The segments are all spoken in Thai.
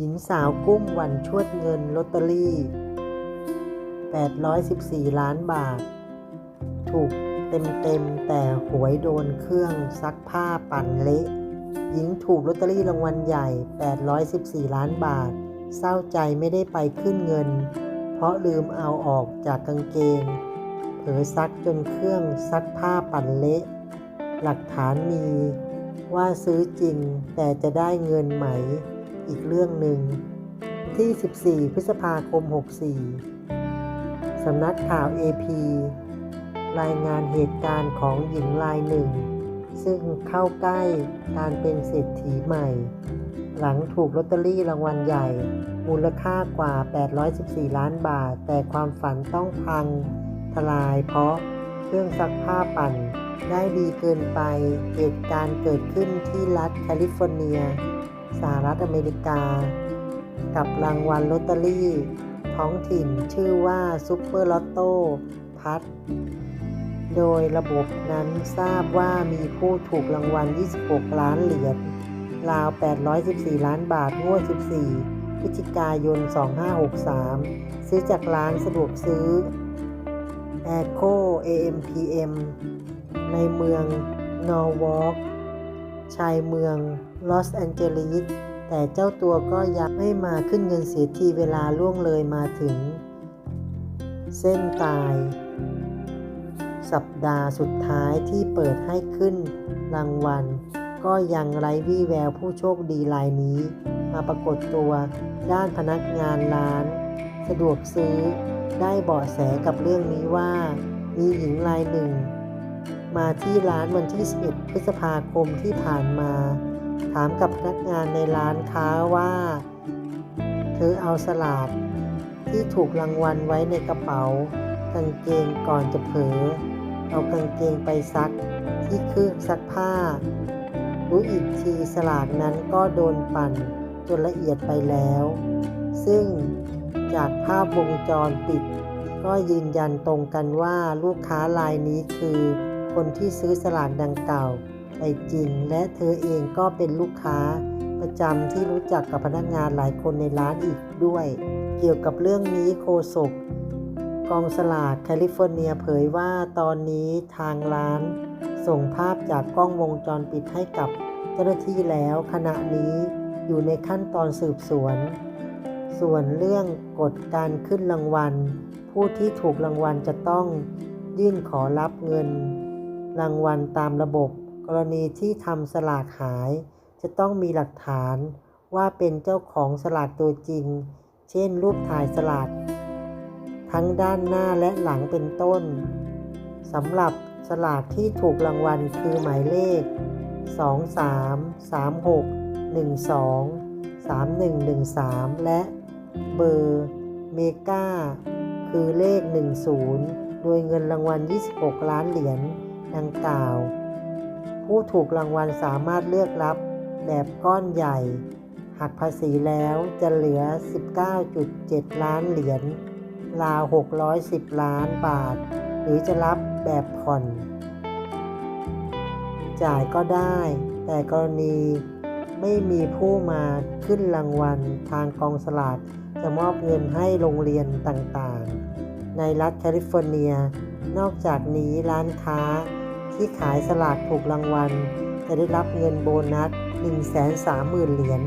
หญิงสาวกุ้มหวันชวดเงินลอตเตอรี่ 814 ล้านบาท ถูกเต็มๆ แต่หวยโดนเครื่องซักผ้าปั่นเละหญิงถูกลอตเตอรี่รางวัลใหญ่ 814 ล้านบาท เศร้าใจไม่ได้ไปขึ้นเงิน เพราะลืมเอาออกจากกางเกง เผลอซักจนเครื่องซักผ้าปั่นเละ หลักฐานมีว่าซื้อจริงแต่จะได้เงินไหม อีกเรื่องหนึ่ง ที่ 14 พฤษภาคม 64 สำนักข่าว AP รายงานเหตุการณ์ของหญิงรายหนึ่ง ซึ่งเข้าใกล้การเป็นเศรษฐีใหม่ หลังถูกลอตเตอรี่รางวัลใหญ่ มูลค่ากว่า 814 ล้านบาท แต่ความฝันต้องพังทลายเพราะเครื่องซักผ้าปั่นได้ดีเกินไป เหตุการณ์เกิดขึ้นที่รัฐแคลิฟอร์เนีย สหรัฐอเมริกา กับรางวัลลอตเตอรี่ ท้องถิ่นชื่อว่าซุปเปอร์ลอตโต้พัดโดยระบบนั้นทราบว่ามีผู้ถูกรางวัล 26 ล้านเหรียญราว 814 ล้านบาทงวด 14 พฤศจิกายน 2563 ซื้อจากร้านสะดวกซื้อ a c o AMPM ในเมืองนอร์วอล์กชายเมือง ลอสแอนเจลิสแต่เจ้าตัวก็ยังไม่มาขึ้นเงินเสียทีเวลาล่วงเลยมาถึง เส้นตาย สัปดาห์สุดท้ายที่เปิดให้ขึ้นรางวัล ก็ยังไร้วี่แววผู้โชคดีรายนี้ มาปรากฏตัวด้านพนักงานร้าน สะดวกซื้อได้เบาะแสกับเรื่องนี้ว่า มีหญิงรายหนึ่ง มาที่ร้านวันที่ 11 พฤษภาคมที่ผ่านมา ถามกับพนักงานในร้านค้าว่า เธอเอาสลากที่ถูกรางวัลไว้ในกระเป๋ากางเกงก่อนจะเผลอเอากางเกงไปซักที่เครื่องซักผ้า รู้อีกทีสลากนั้นก็โดนปั่นจนละเอียดไปแล้ว ซึ่งจากภาพวงจรปิด ก็ยืนยันตรงกันว่าลูกค้ารายนี้คือคนที่ซื้อสลากดังกล่าว ไปจริง และเธอเองก็เป็นลูกค้าประจำที่รู้จักกับพนักงานหลายคนในร้านอีกด้วย เกี่ยวกับเรื่องนี้โคศกกองสลากแคลิฟอร์เนียเผยว่าตอนนี้ทางร้าน ส่งภาพจากกล้องวงจรปิดให้กับเจ้าหน้าที่แล้ว ขณะนี้อยู่ในขั้นตอนสืบสวน ส่วนเรื่องกฎการขึ้นรางวัล ผู้ที่ถูกรางวัลจะต้องยื่นขอรับเงิน รางวัลตามระบบ กรณีที่ทำสลากหาย จะต้องมีหลักฐานว่าเป็นเจ้าของสลากตัวจริง เช่น รูปถ่ายสลากทั้งด้านหน้าและหลังเป็นต้นสำหรับสลากที่ถูกรางวัลคือหมายเลข 23 36 12 3113 และเบอร์เมกาคือเลข 10 โดยเงินรางวัล 26 ล้านเหรียญดังกล่าว ผู้ถูกรางวัลสามารถเลือกรับแบบก้อนใหญ่ หักภาษีแล้วจะเหลือ 19.7 ล้านเหรียญราว 610 ล้านบาท หรือจะรับแบบผ่อน จ่ายก็ได้ แต่กรณีไม่มีผู้มาขึ้นรางวัลทางกองสลากจะมอบเงินให้โรงเรียนต่างๆ ในรัฐแคลิฟอร์เนีย นอกจากนี้ร้านค้า ที่ขายสลากถูกรางวัล จะได้รับเงินโบนัส 130,000 เหรียญ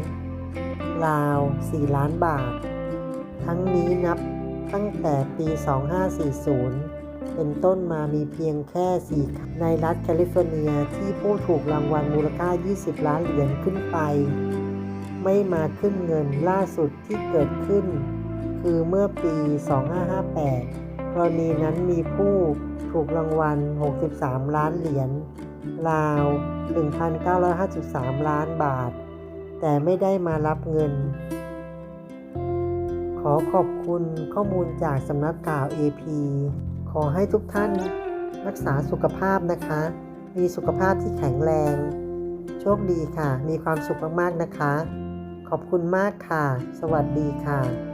ราว 4 ล้านบาท ทั้งนี้นับตั้งแต่ปี 2540 เป็นต้นมามีเพียงแค่ 4 ในรัฐแคลิฟอร์เนียที่ผู้ถูกรางวัลมูลค่า 20 ล้านเหรียญขึ้นไป ไม่มาขึ้นเงินล่าสุดที่เกิดขึ้น คือเมื่อปี 2558 กรณีนั้นมีผู้ถูกรางวัล 63 ล้านเหรียญราว 1,953 ล้านบาท แต่ไม่ได้มารับเงิน ขอขอบคุณข้อมูลจากสำนักข่าว AP ขอให้ทุกท่านรักษาสุขภาพนะคะ มีสุขภาพที่แข็งแรง โชคดีค่ะ มีความสุขมาก ๆ นะคะ ขอบคุณมากค่ะ สวัสดีค่ะ